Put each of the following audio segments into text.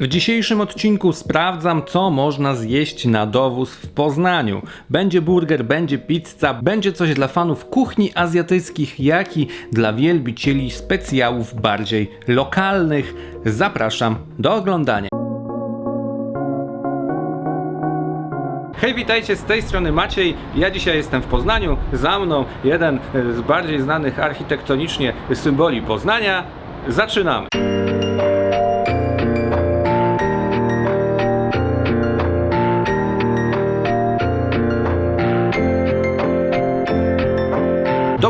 W dzisiejszym odcinku sprawdzam, co można zjeść na dowóz w Poznaniu. Będzie burger, będzie pizza, będzie coś dla fanów kuchni azjatyckich, jak i dla wielbicieli specjałów bardziej lokalnych. Zapraszam do oglądania. Hej, witajcie, z tej strony Maciej. Ja dzisiaj jestem w Poznaniu. Za mną jeden z bardziej znanych architektonicznie symboli Poznania. Zaczynamy.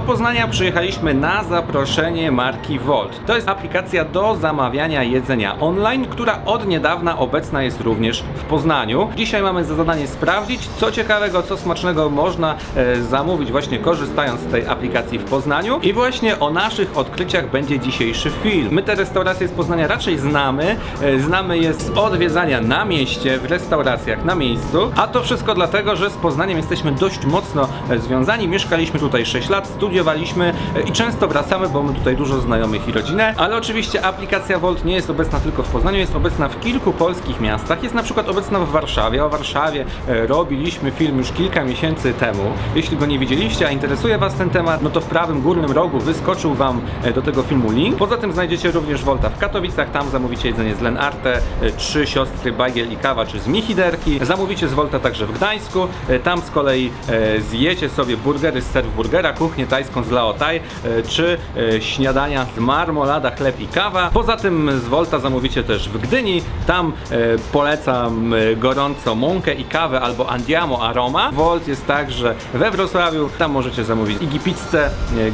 Do Poznania przyjechaliśmy na zaproszenie marki Volt. To jest aplikacja do zamawiania jedzenia online, która od niedawna obecna jest również w Poznaniu. Dzisiaj mamy za zadanie sprawdzić, co ciekawego, co smacznego można e, zamówić właśnie korzystając z tej aplikacji w Poznaniu. I właśnie o naszych odkryciach będzie dzisiejszy film. My te restauracje z Poznania raczej znamy. E, znamy je z odwiedzania na mieście, w restauracjach na miejscu. A to wszystko dlatego, że z Poznaniem jesteśmy dość mocno e, związani. Mieszkaliśmy tutaj 6 lat, studiowaliśmy e, i często wracamy, bo mamy tutaj dużo znajomych i rodzinę. Ale oczywiście aplikacja Volt nie jest obecna tylko w Poznaniu, jest obecna w kilku polskich miastach. Jest na przykład obecna w Warszawie. O Warszawie e, robiliśmy film już kilka miesięcy temu. Jeśli go nie widzieliście, a interesuje Was ten temat, no to w prawym górnym rogu wyskoczył Wam e, do tego filmu link. Poza tym znajdziecie również Volta w Katowicach, tam zamówicie jedzenie z Lenarte, trzy siostry Bagiel i Kawa czy z Michiderki. Zamówicie z Volta także w Gdańsku, tam z kolei zjecie sobie burgery z serw burgera, kuchnię tajską z Laotai, e, czy e, śniadania z marmolada, chleb i kawa. Poza tym z Volta zamówicie też w Gdyni, tam e, polecam gorąco mąkę i kawę albo Andiamo Aroma. Volt jest także we Wrocławiu, tam możecie zamówić Iggy Pizzę,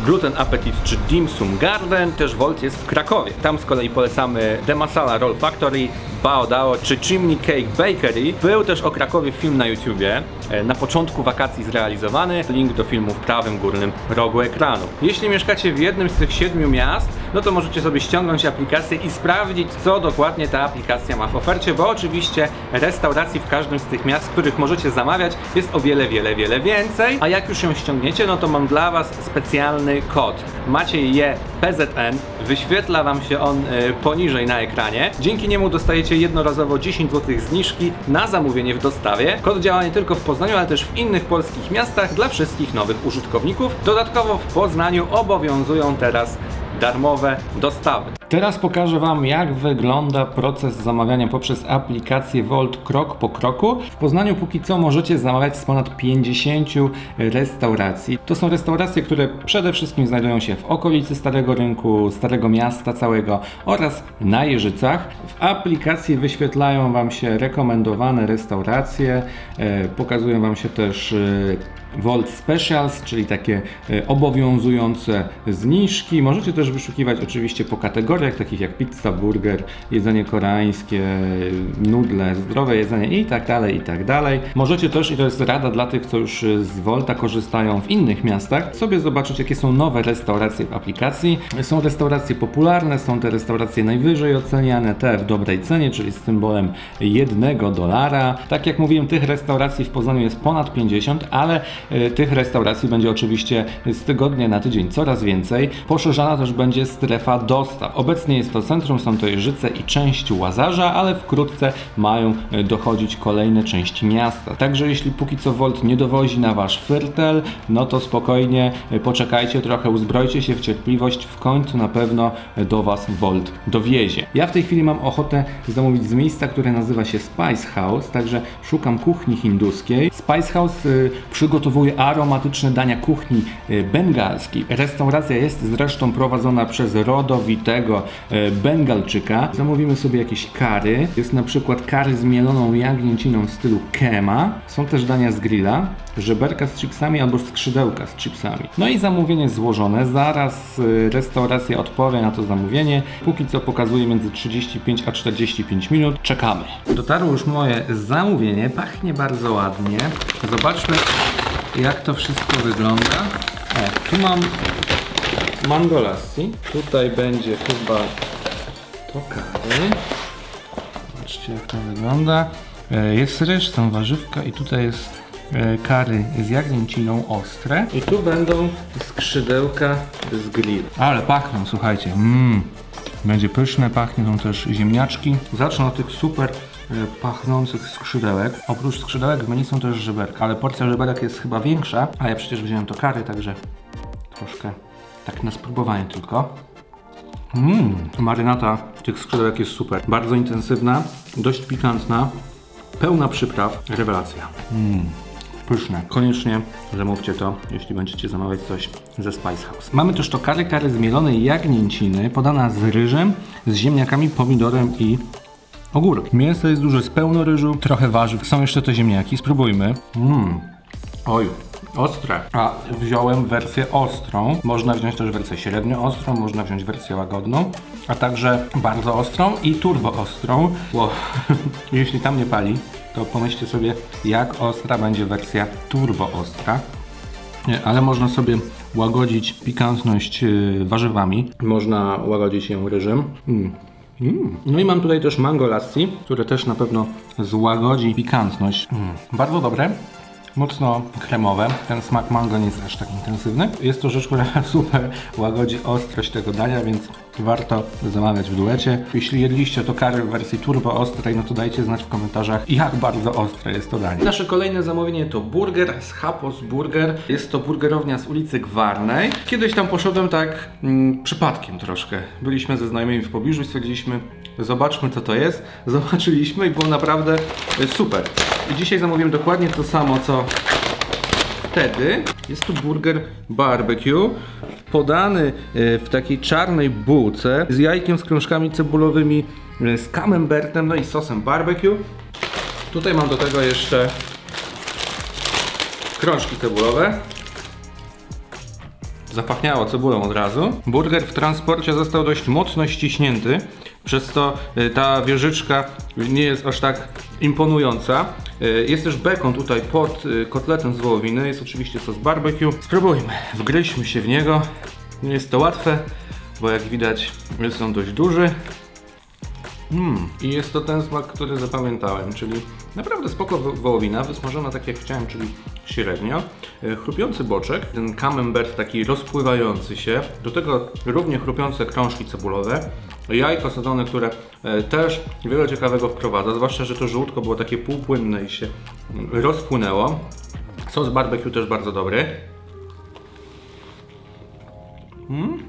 Gluten Appetit czy Dim Sum Garden. Też Volt jest w Krakowie. Tam z kolei polecamy The Masala Roll Factory, Bao Dao czy Chimney Cake Bakery. Był też o Krakowie film na YouTubie, na początku wakacji zrealizowany. Link do filmu w prawym górnym rogu ekranu. Jeśli mieszkacie w jednym z tych siedmiu miast, no to możecie sobie ściągnąć aplikację i sprawdzić, co dokładnie ta aplikacja ma w ofercie, bo oczywiście restauracji w każdym z tych miast, w których możecie zamawiać, jest o wiele, wiele, wiele więcej. A jak już ją ściągniecie, no to mam dla Was specjalny kod. Macie je PZN, wyświetla Wam się on e, poniżej na ekranie. Dzięki niemu dostajecie jednorazowo 10 zł zniżki na zamówienie w dostawie. Kod działa nie tylko w Poznaniu, ale też w innych polskich miastach dla wszystkich nowych użytkowników. Dodatkowo w Poznaniu obowiązują teraz darmowe dostawy. Teraz pokażę Wam, jak wygląda proces zamawiania poprzez aplikację Volt krok po kroku. W Poznaniu póki co możecie zamawiać z ponad 50 restauracji. To są restauracje, które przede wszystkim znajdują się w okolicy Starego Rynku, Starego Miasta całego oraz na Jeżycach. W aplikacji wyświetlają Wam się rekomendowane restauracje, e, pokazują Wam się też e, Volt Specials, czyli takie e, obowiązujące zniżki. Możecie też wyszukiwać oczywiście po kategoriach, takich jak pizza, burger, jedzenie koreańskie, nudle, zdrowe jedzenie i tak dalej, i tak dalej. Możecie też, i to jest rada dla tych, co już e, z Volta korzystają w innych miastach, sobie zobaczyć, jakie są nowe restauracje w aplikacji. Są restauracje popularne, są te restauracje najwyżej oceniane, te w dobrej cenie, czyli z symbolem jednego dolara. Tak jak mówiłem, tych restauracji w Poznaniu jest ponad 50, ale tych restauracji będzie oczywiście z tygodnia na tydzień coraz więcej. Poszerzana też będzie strefa dostaw. Obecnie jest to centrum, są to Jeżyce i część Łazarza, ale wkrótce mają e, dochodzić kolejne części miasta. Także jeśli póki co Volt nie dowozi na wasz fyrtel, no to spokojnie e, poczekajcie trochę, uzbrojcie się w cierpliwość, w końcu na pewno e, do was Volt dowiezie. Ja w tej chwili mam ochotę zamówić z miejsca, które nazywa się Spice House, także szukam kuchni hinduskiej. Spice House y, przygotowuje aromatyczne dania kuchni y, bengalskiej. Restauracja jest zresztą prowadzona przez rodowitego y, Bengalczyka. Zamówimy sobie jakieś kary. Jest na przykład kary z mieloną jagnięciną w stylu kema. Są też dania z grilla, żeberka z chipsami albo skrzydełka z chipsami. No i zamówienie złożone. Zaraz y, restauracja odpowie na to zamówienie. Póki co pokazuje między 35 a 45 minut. Czekamy. Dotarło już moje zamówienie. Pachnie bardzo ładnie. Zobaczmy jak to wszystko wygląda. O, tu mam mango lassi. Tutaj będzie chyba to kary. Zobaczcie jak to wygląda. E, Jest ryż, są warzywka i tutaj jest e, kary z jagnięciną ostre. I tu będą skrzydełka z grill. Ale pachną, słuchajcie. Mmm. Będzie pyszne, pachną też ziemniaczki. Zacznę od tych super pachnących skrzydełek. Oprócz skrzydełek w menu są też żeberka, ale porcja żeberek jest chyba większa, a ja przecież wziąłem to kary, także troszkę tak na spróbowanie tylko. Mmm, marynata tych skrzydełek jest super. Bardzo intensywna, dość pikantna, pełna przypraw. Rewelacja. Mmm, pyszne. Koniecznie zamówcie to, jeśli będziecie zamawiać coś ze Spice House. Mamy też to kary kary z mielonej jagnięciny, podana z ryżem, z ziemniakami, pomidorem i ogórek. Mięso jest duże, jest pełno ryżu, trochę warzyw. Są jeszcze te ziemniaki, spróbujmy. Mmm, oj, ostre. A wziąłem wersję ostrą. Można wziąć też wersję średnio ostrą, można wziąć wersję łagodną, a także bardzo ostrą i turbo ostrą. Wow. Jeśli tam nie pali, to pomyślcie sobie, jak ostra będzie wersja turbo ostra. Nie, ale można sobie łagodzić pikantność yy, warzywami. Można łagodzić ją ryżem. Mm. Mm. No i mam tutaj też mango lassi, które też na pewno złagodzi pikantność. Mm. Bardzo dobre. Mocno kremowe. Ten smak mango nie jest aż tak intensywny. Jest to rzecz, która super łagodzi ostrość tego dania, więc warto zamawiać w duecie. Jeśli jedliście to kary w wersji turbo ostrej, no to dajcie znać w komentarzach, jak bardzo ostre jest to danie. Nasze kolejne zamówienie to burger z Hapos Burger. Jest to burgerownia z ulicy Gwarnej. Kiedyś tam poszedłem tak mm, przypadkiem troszkę. Byliśmy ze znajomymi w pobliżu i stwierdziliśmy, zobaczmy co to jest. Zobaczyliśmy i było naprawdę e, super. I dzisiaj zamówiłem dokładnie to samo, co wtedy. Jest to burger barbecue, podany e, w takiej czarnej bułce z jajkiem, z krążkami cebulowymi, e, z camembertem, no i sosem barbecue. Tutaj mam do tego jeszcze krążki cebulowe. Zapachniało cebulą od razu. Burger w transporcie został dość mocno ściśnięty, przez to y, ta wieżyczka nie jest aż tak imponująca. Y, Jest też bekon tutaj pod y, kotletem z wołowiny, jest oczywiście sos barbecue. Spróbujmy, wgryźmy się w niego. Nie jest to łatwe, bo jak widać jest on dość duży. Mm. I jest to ten smak, który zapamiętałem, czyli naprawdę spoko wo- wołowina, wysmażona tak jak chciałem, czyli średnio. E, Chrupiący boczek, ten camembert taki rozpływający się, do tego równie chrupiące krążki cebulowe, jajko sadzone, które e, też wiele ciekawego wprowadza, zwłaszcza, że to żółtko było takie półpłynne i się rozpłynęło. Sos barbecue też bardzo dobry.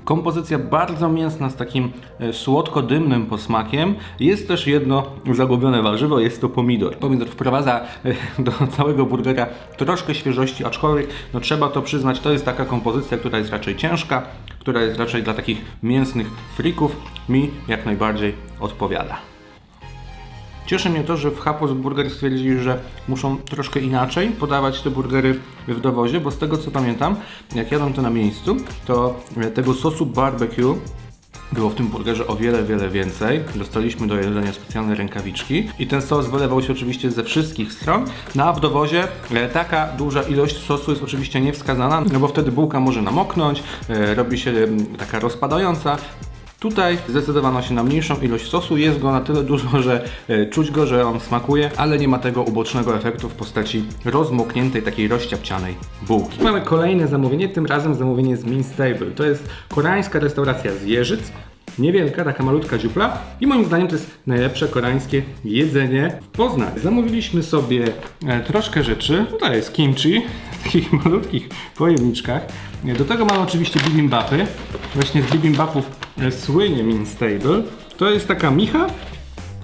Kompozycja bardzo mięsna z takim e, słodko-dymnym posmakiem. Jest też jedno zagubione warzywo, jest to pomidor. Pomidor wprowadza e, do całego burgera troszkę świeżości, aczkolwiek no trzeba to przyznać, to jest taka kompozycja, która jest raczej ciężka, która jest raczej dla takich mięsnych frików. Mi jak najbardziej odpowiada. Cieszy mnie to, że w Hapos Burger stwierdzili, że muszą troszkę inaczej podawać te burgery w dowozie, bo z tego co pamiętam, jak jadłem to na miejscu, to e, tego sosu barbecue było w tym burgerze o wiele, wiele więcej. Dostaliśmy do jedzenia specjalne rękawiczki i ten sos wylewał się oczywiście ze wszystkich stron. No a w dowozie e, taka duża ilość sosu jest oczywiście niewskazana, no bo wtedy bułka może namoknąć, e, robi się taka rozpadająca. Tutaj zdecydowano się na mniejszą ilość sosu, jest go na tyle dużo, że e, czuć go, że on smakuje, ale nie ma tego ubocznego efektu w postaci rozmokniętej, takiej rozciapcianej bułki. Mamy kolejne zamówienie, tym razem zamówienie z Mince Table. To jest koreańska restauracja z Jeżyc. Niewielka, taka malutka dziupla i moim zdaniem to jest najlepsze koreańskie jedzenie w Poznaniu. Zamówiliśmy sobie e, troszkę rzeczy. Tutaj jest kimchi w takich malutkich pojemniczkach. Do tego mamy oczywiście bibimbapy. Właśnie z bibimbapów e, słynie Mince Table. To jest taka micha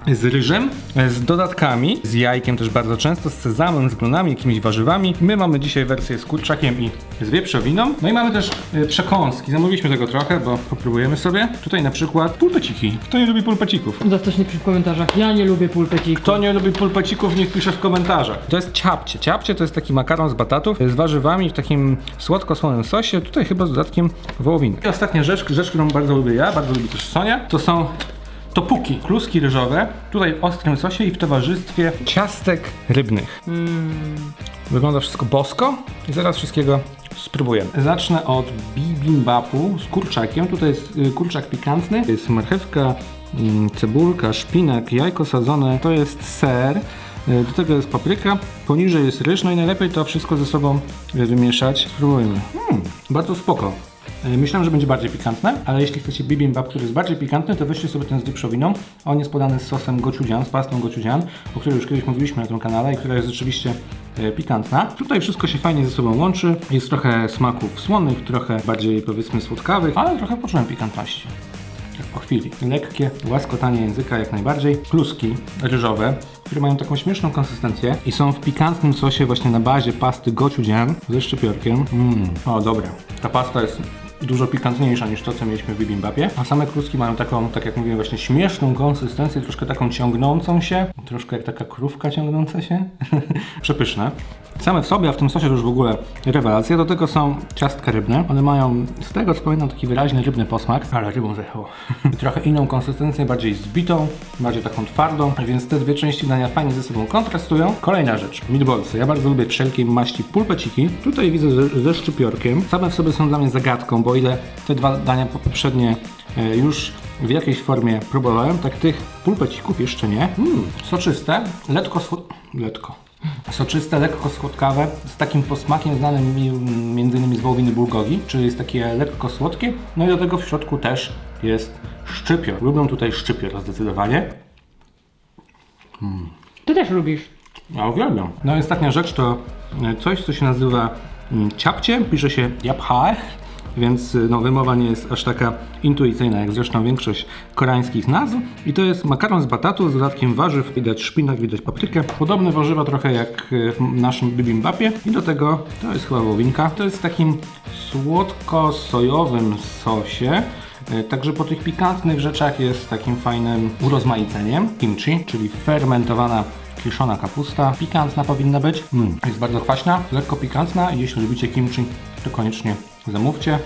z ryżem, e, z dodatkami, z jajkiem też bardzo często, z sezamem, z glonami, jakimiś warzywami. My mamy dzisiaj wersję z kurczakiem i z wieprzowiną. No i mamy też e, przekąski. Zamówiliśmy tego trochę, bo popróbujemy sobie. Tutaj na przykład pulpeciki. Kto nie lubi pulpecików? Dostać nie pisze w komentarzach. Ja nie lubię pulpecików. Kto nie lubi pulpecików, niech pisze w komentarzach. To jest ciapcie. Ciapcie to jest taki makaron z batatów, z warzywami w takim słodko-słonym sosie, tutaj chyba z dodatkiem wołowiny. I ostatnia rzecz, rzecz, którą bardzo lubię ja, bardzo lubi też Sonia, to są topuki, kluski ryżowe, tutaj w ostrym sosie i w towarzystwie ciastek rybnych. Wygląda wszystko bosko i zaraz wszystkiego spróbujemy. Zacznę od bibimbapu z kurczakiem. Tutaj jest y, kurczak pikantny, jest marchewka, mm, cebulka, szpinak, jajko sadzone, to jest ser. y, Do tego jest papryka, poniżej jest ryż, no i najlepiej to wszystko ze sobą wymieszać. Spróbujmy. Mm, bardzo spoko. E, Myślałem, że będzie bardziej pikantne, ale jeśli chcecie bibimbap, który jest bardziej pikantny, to weźcie sobie ten z wieprzowiną. On jest podany z sosem gochujang, z pastą gochujang, o której już kiedyś mówiliśmy na tym kanale i która jest rzeczywiście e, pikantna. Tutaj wszystko się fajnie ze sobą łączy. Jest trochę smaków słonych, trochę bardziej powiedzmy słodkawych, ale trochę poczułem pikantności. Tak po chwili. Lekkie łaskotanie języka jak najbardziej. Kluski ryżowe, które mają taką śmieszną konsystencję i są w pikantnym sosie właśnie na bazie pasty gochujang ze szczypiorkiem. Mm. O, dobre. Ta pasta jest dużo pikantniejsza niż to, co mieliśmy w bibimbapie. A same kluski mają taką, tak jak mówiłem, właśnie śmieszną konsystencję, troszkę taką ciągnącą się, troszkę jak taka krówka ciągnąca się. Przepyszne. Same w sobie, a w tym sosie już w ogóle rewelacja. Do tego są ciastka rybne. One mają, z tego co pamiętam, taki wyraźny rybny posmak, ale rybą zjechało. Trochę inną konsystencję, bardziej zbitą, bardziej taką twardą, więc te dwie części dania fajnie ze sobą kontrastują. Kolejna rzecz, meatballsy. Ja bardzo lubię wszelkiej maści pulpeciki. Tutaj widzę ze, ze szczypiorkiem. Same w sobie są dla mnie zagadką, bo ile te dwa dania poprzednie e, już w jakiejś formie próbowałem, tak tych pulpecików jeszcze nie. Mm, soczyste, letko letko. Soczyste, lekko słodkawe, z takim posmakiem znanym mi między innymi z wołowiny bulgogi, czyli jest takie lekko słodkie. No i do tego w środku też jest szczypior. Lubią tutaj szczypior zdecydowanie. Ty też lubisz. Ja uwielbiam. No i ostatnia rzecz to e, coś, co się nazywa mm, ciapcie, pisze się japhae, więc y, no, wymowa nie jest aż taka intuicyjna, jak zresztą większość koreańskich nazw. I to jest makaron z batatu z dodatkiem warzyw, widać szpinak, widać paprykę. Podobne warzywa trochę jak y, w naszym bibimbapie. I do tego, to jest chyba wołowinka, to jest w takim słodko-sojowym sosie. E, Także po tych pikantnych rzeczach jest takim fajnym urozmaiceniem. Kimchi, czyli fermentowana kiszona kapusta. Pikantna powinna być. Mm, jest bardzo kwaśna, lekko pikantna jeśli lubicie kimchi, to koniecznie zamówcie.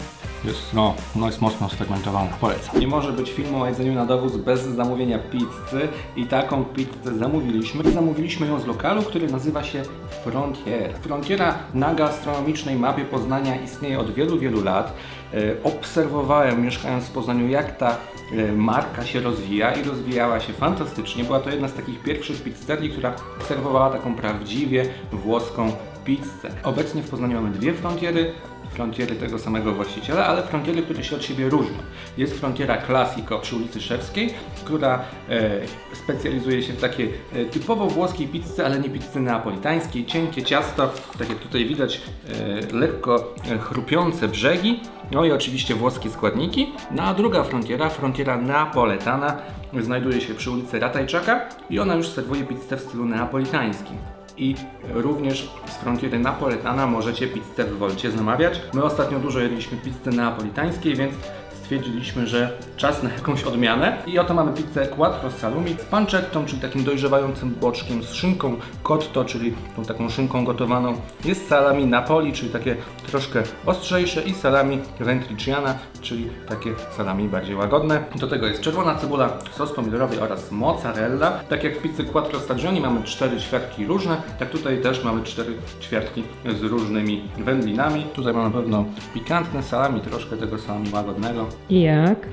Jest, no, no jest mocno sfermentowana. Polecam. Nie może być filmu o jedzeniu na dowóz bez zamówienia pizzy i taką pizzę zamówiliśmy. Zamówiliśmy ją z lokalu, który nazywa się Frontier. Frontiera na gastronomicznej mapie Poznania istnieje od wielu, wielu lat. E, Obserwowałem, mieszkając w Poznaniu, jak ta e, marka się rozwija i rozwijała się fantastycznie. Była to jedna z takich pierwszych pizzerii, która serwowała taką prawdziwie włoską pizzę. Obecnie w Poznaniu mamy dwie frontiery, frontiery tego samego właściciela, ale frontiery, które się od siebie różnią. Jest frontiera Classico przy ulicy Szewskiej, która e, specjalizuje się w takiej e, typowo włoskiej pizzy, ale nie pizzy neapolitańskiej. Cienkie ciasto, tak jak tutaj widać, e, lekko e, chrupiące brzegi, no i oczywiście włoskie składniki. No a druga frontiera, frontiera napoletana, znajduje się przy ulicy Ratajczaka i ona już serwuje pizzę w stylu neapolitańskim i również z frontiery napoletana możecie pizzę w Wolcie zamawiać. My ostatnio dużo jedliśmy pizzy neapolitańskiej, więc stwierdziliśmy, że czas na jakąś odmianę. I oto mamy pizzę quattro salumi z pancettą, czyli takim dojrzewającym boczkiem, z szynką cotto, czyli tą taką szynką gotowaną. Jest salami napoli, czyli takie troszkę ostrzejsze i salami ventriciana, czyli takie salami bardziej łagodne. Do tego jest czerwona cebula, sos pomidorowy oraz mozzarella. Tak jak w pizzy quattro stagioni mamy cztery ćwiartki różne, tak tutaj też mamy cztery ćwiartki z różnymi wędlinami. Tutaj mamy na pewno pikantne salami, troszkę tego salami łagodnego. Jak?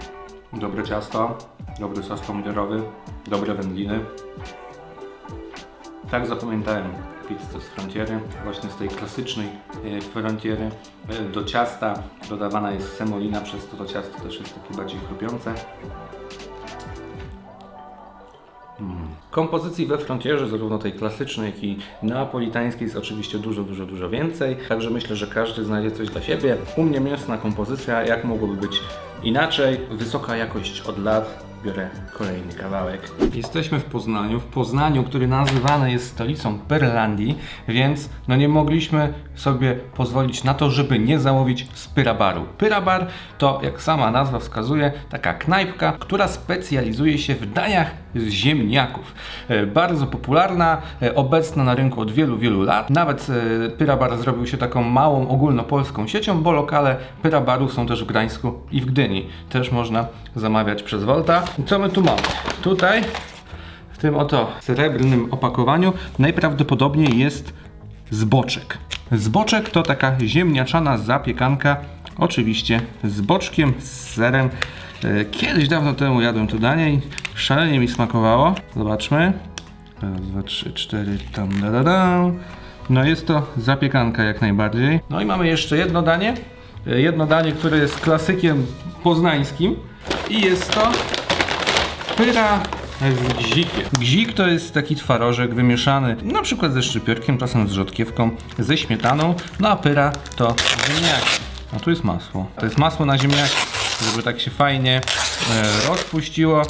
Dobre ciasto, dobry sos pomidorowy, dobre wędliny. Tak zapamiętałem pizzę z frontiery, właśnie z tej klasycznej e, frontiery. E, Do ciasta dodawana jest semolina, przez to to ciasto też jest takie bardziej chrupiące. Kompozycji we frontierze, zarówno tej klasycznej, jak i neapolitańskiej jest oczywiście dużo, dużo, dużo więcej. Także myślę, że każdy znajdzie coś dla siebie. U mnie mięsna kompozycja, jak mogłoby być inaczej? Wysoka jakość od lat. Biorę kolejny kawałek. Jesteśmy w Poznaniu, w Poznaniu, który nazywany jest stolicą Perlandii, więc no nie mogliśmy sobie pozwolić na to, żeby nie zamówić z Pyrabaru. Pyrabar to, jak sama nazwa wskazuje, taka knajpka, która specjalizuje się w daniach z ziemniaków. E, Bardzo popularna, e, obecna na rynku od wielu, wielu lat. Nawet e, Pyrabar zrobił się taką małą ogólnopolską siecią, bo lokale Pyrabaru są też w Gdańsku i w Gdyni. Też można zamawiać przez Volta. I Co my tu mamy? Tutaj w tym oto srebrnym opakowaniu najprawdopodobniej jest zboczek. Zboczek to taka ziemniaczana zapiekanka, oczywiście z boczkiem, z serem. E, Kiedyś dawno temu jadłem to danie i szalenie mi smakowało. Zobaczmy. Raz, dwa, trzy, cztery, tam, da, da, da. No jest to zapiekanka jak najbardziej. No i mamy jeszcze jedno danie. e, jedno danie, które jest klasykiem poznańskim i jest to pyra z gzikiem. Gzik to jest taki twarożek wymieszany na przykład ze szczypiorkiem, czasem z rzodkiewką, ze śmietaną, no a pyra to ziemniaki. A tu jest masło. To jest masło na ziemniaki, żeby tak się fajnie e, rozpuściło,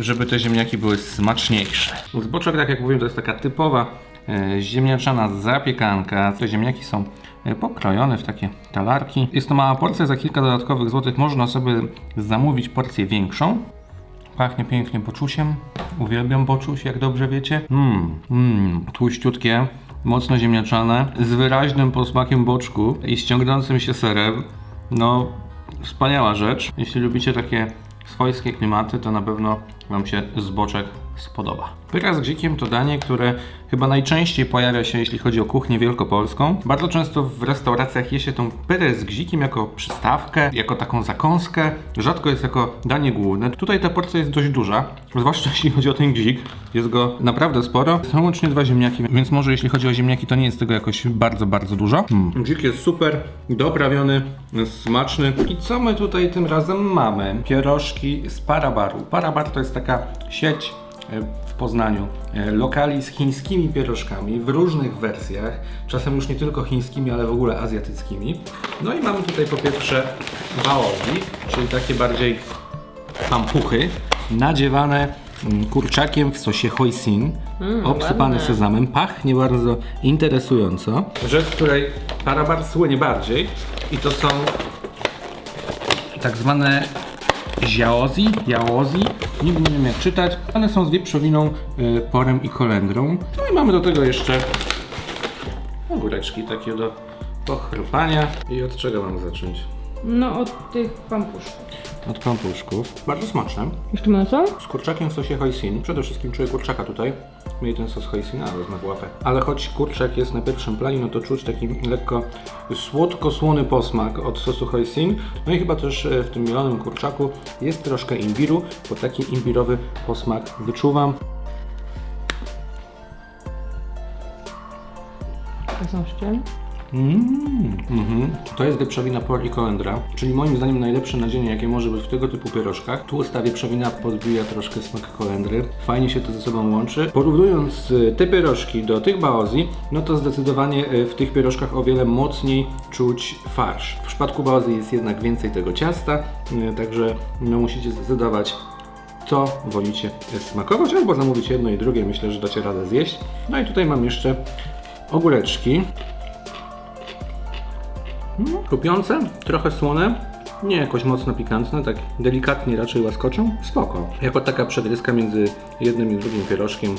żeby te ziemniaki były smaczniejsze. Zboczek, tak jak mówiłem, to jest taka typowa e, ziemniaczana zapiekanka. Te ziemniaki są e, pokrojone w takie talarki. Jest to mała porcja, za kilka dodatkowych złotych można sobie zamówić porcję większą. Pachnie pięknie boczusiem. Uwielbiam boczuś, jak dobrze wiecie. Mmm, mm, tłuściutkie, mocno ziemniaczane, z wyraźnym posmakiem boczku i ściągnącym się serem. No, wspaniała rzecz. Jeśli lubicie takie swojskie klimaty, to na pewno Wam się zboczek spodoba. Pyra z grzykiem to danie, które chyba najczęściej pojawia się, jeśli chodzi o kuchnię wielkopolską. Bardzo często w restauracjach je się tą pyrę z gzikiem jako przystawkę, jako taką zakąskę. Rzadko jest jako danie główne. Tutaj ta porcja jest dość duża, zwłaszcza jeśli chodzi o ten gzik. Jest go naprawdę sporo. Są łącznie dwa ziemniaki, więc może jeśli chodzi o ziemniaki, to nie jest tego jakoś bardzo, bardzo dużo. Mm. Jest super, doprawiony, smaczny. I co my tutaj tym razem mamy? Pierożki z Parabaru. Parabar to jest taka sieć w Poznaniu e, lokali z chińskimi pierożkami w różnych wersjach, czasem już nie tylko chińskimi, ale w ogóle azjatyckimi. No i mamy tutaj po pierwsze baozi, czyli takie bardziej pampuchy, nadziewane mm, kurczakiem w sosie hoisin, obsypane ładne. sezamem, pachnie bardzo interesująco. Rzecz, której parabar słynie bardziej i to są tak zwane ziaozi, jaozi, nigdy nie wiem jak czytać. One są z wieprzowiną, y, porem i kolendrą. No i mamy do tego jeszcze ogóreczki takie do pochrupania. I od czego mam zacząć? No od tych pampuszków. Od pampuszków. Bardzo smaczne. Jeszcze mięso? Z kurczakiem w sosie hoisin. Przede wszystkim czuję kurczaka tutaj. Miej ten sos hoisin, ale w łapę. Ale choć kurczak jest na pierwszym planie, no to czuć taki lekko słodko-słony posmak od sosu hoisin. No i chyba też e, w tym mielonym kurczaku jest troszkę imbiru, bo taki imbirowy posmak wyczuwam. To są szczyl. Mm, mhm. To jest wieprzowina por i kolendra, czyli moim zdaniem najlepsze nadzienie, jakie może być w tego typu pierożkach. Tu ta wieprzowina podbija troszkę smak kolendry. Fajnie się to ze sobą łączy. Porównując y, te pierożki do tych baozi, no to zdecydowanie y, w tych pierożkach o wiele mocniej czuć farsz. W przypadku baozi jest jednak więcej tego ciasta, y, także no, musicie zdecydować co wolicie smakować, albo zamówić jedno i drugie, myślę, że dacie radę zjeść. No i tutaj mam jeszcze ogóreczki. Mm, Chrupiące, trochę słone, nie jakoś mocno pikantne, tak delikatnie raczej łaskoczą. Spoko. Jako taka przegryzka między jednym i drugim pierożkiem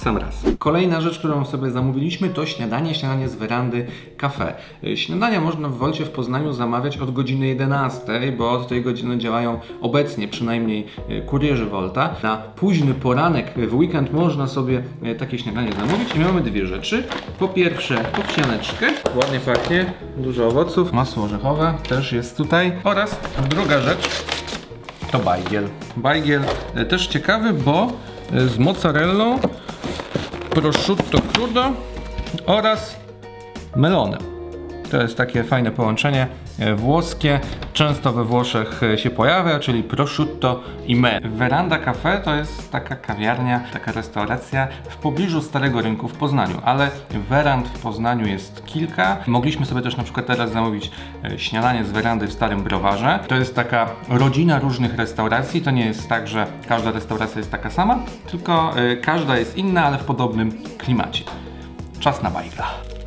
sam raz. Kolejna rzecz, którą sobie zamówiliśmy to śniadanie, śniadanie z werandy kafe. Y, Śniadania można w Wolcie w Poznaniu zamawiać od godziny 11, bo od tej godziny działają obecnie przynajmniej y, kurierzy Volta. Na późny poranek y, w weekend można sobie takie śniadanie zamówić i mamy dwie rzeczy. Po pierwsze owsianeczkę, ładnie pachnie, dużo owoców, masło orzechowe też jest tutaj oraz druga rzecz to bajgiel. Bajgiel też ciekawy, bo z mozzarellą, prosciutto crudo oraz melonem. To jest takie fajne połączenie włoskie, często we Włoszech e, się pojawia, czyli prosciutto i me. Veranda Cafe to jest taka kawiarnia, taka restauracja w pobliżu Starego Rynku w Poznaniu, ale werand w Poznaniu jest kilka. Mogliśmy sobie też na przykład teraz zamówić e, śniadanie z werandy w Starym Browarze. To jest taka rodzina różnych restauracji, to nie jest tak, że każda restauracja jest taka sama, tylko e, każda jest inna, ale w podobnym klimacie. Czas na bajgla.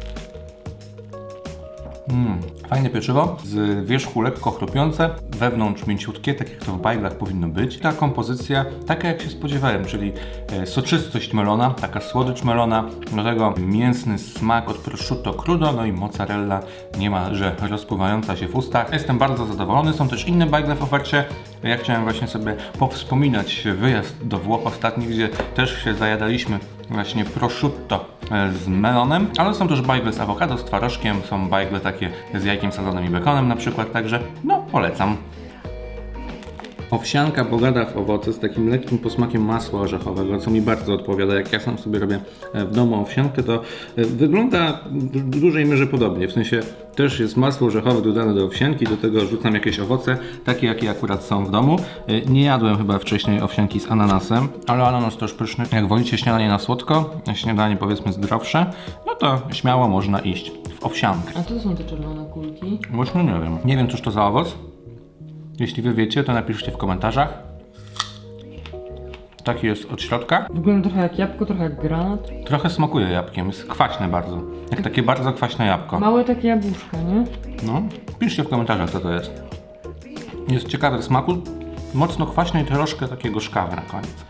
Mm, fajne pieczywo, z wierzchu lekko chrupiące, wewnątrz mięciutkie, tak jak to w bajglach powinno być. Ta kompozycja, taka jak się spodziewałem, czyli e, soczystość melona, taka słodycz melona, do tego mięsny smak od prosciutto crudo, no i mozzarella niemalże rozpływająca się w ustach. Jestem bardzo zadowolony, są też inne bajgle w ofercie. Ja chciałem właśnie sobie powspominać wyjazd do Włoch ostatni, gdzie też się zajadaliśmy właśnie prosciutto e, z melonem, ale są też bajgle z awokado, z twarożkiem, są bajgle takie z jajkiem sadzonym i bekonem na przykład, także no polecam. Owsianka bogata w owoce z takim lekkim posmakiem masła orzechowego, co mi bardzo odpowiada. Jak ja sam sobie robię e, w domu owsiankę, to e, wygląda w dużej mierze podobnie. W sensie też jest masło orzechowe dodane do owsianki, do tego rzucam jakieś owoce, takie jakie akurat są w domu. E, Nie jadłem chyba wcześniej owsianki z ananasem, ale ananas też pyszny. Jak wolicie śniadanie na słodko, śniadanie powiedzmy zdrowsze, no to śmiało można iść w owsiankę. A co to są te czerwone kulki? Właśnie nie wiem. Nie wiem, cóż to za owoc. Jeśli wy wiecie, to napiszcie w komentarzach. Taki jest od środka. Wygląda trochę jak jabłko, trochę jak granat. Trochę smakuje jabłkiem, jest kwaśne bardzo. Jak takie bardzo kwaśne jabłko. Małe takie jabłuszka, nie? No, piszcie w komentarzach, co to jest. Jest ciekawe w smaku, mocno kwaśne i troszkę takie gorzkawe na koniec.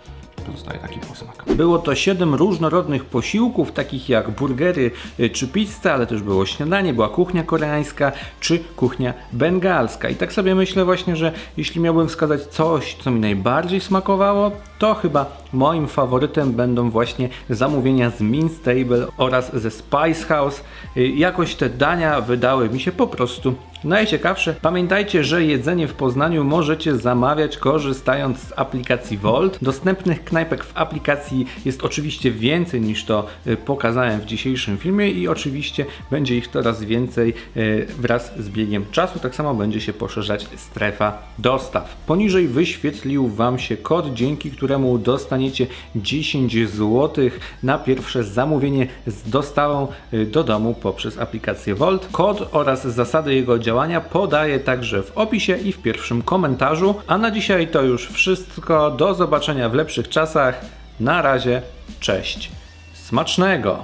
To taki posmak. Było to siedem różnorodnych posiłków, takich jak burgery y, czy pizza, ale też było śniadanie, była kuchnia koreańska czy kuchnia bengalska. I tak sobie myślę właśnie, że jeśli miałbym wskazać coś, co mi najbardziej smakowało, to chyba moim faworytem będą właśnie zamówienia z Mince Table oraz ze Spice House. Y, Jakoś te dania wydały mi się po prostu najciekawsze. Pamiętajcie, że jedzenie w Poznaniu możecie zamawiać korzystając z aplikacji Volt. Dostępnych knajpek w aplikacji jest oczywiście więcej niż to y, pokazałem w dzisiejszym filmie i oczywiście będzie ich coraz więcej y, wraz z biegiem czasu. Tak samo będzie się poszerzać strefa dostaw. Poniżej wyświetlił Wam się kod, dzięki któremu dostaniecie 10 zł na pierwsze zamówienie z dostawą y, do domu poprzez aplikację Volt. Kod oraz zasady jego działania podaję także w opisie i w pierwszym komentarzu. A na dzisiaj to już wszystko. Do zobaczenia w lepszych czasach. Na razie, cześć. Smacznego!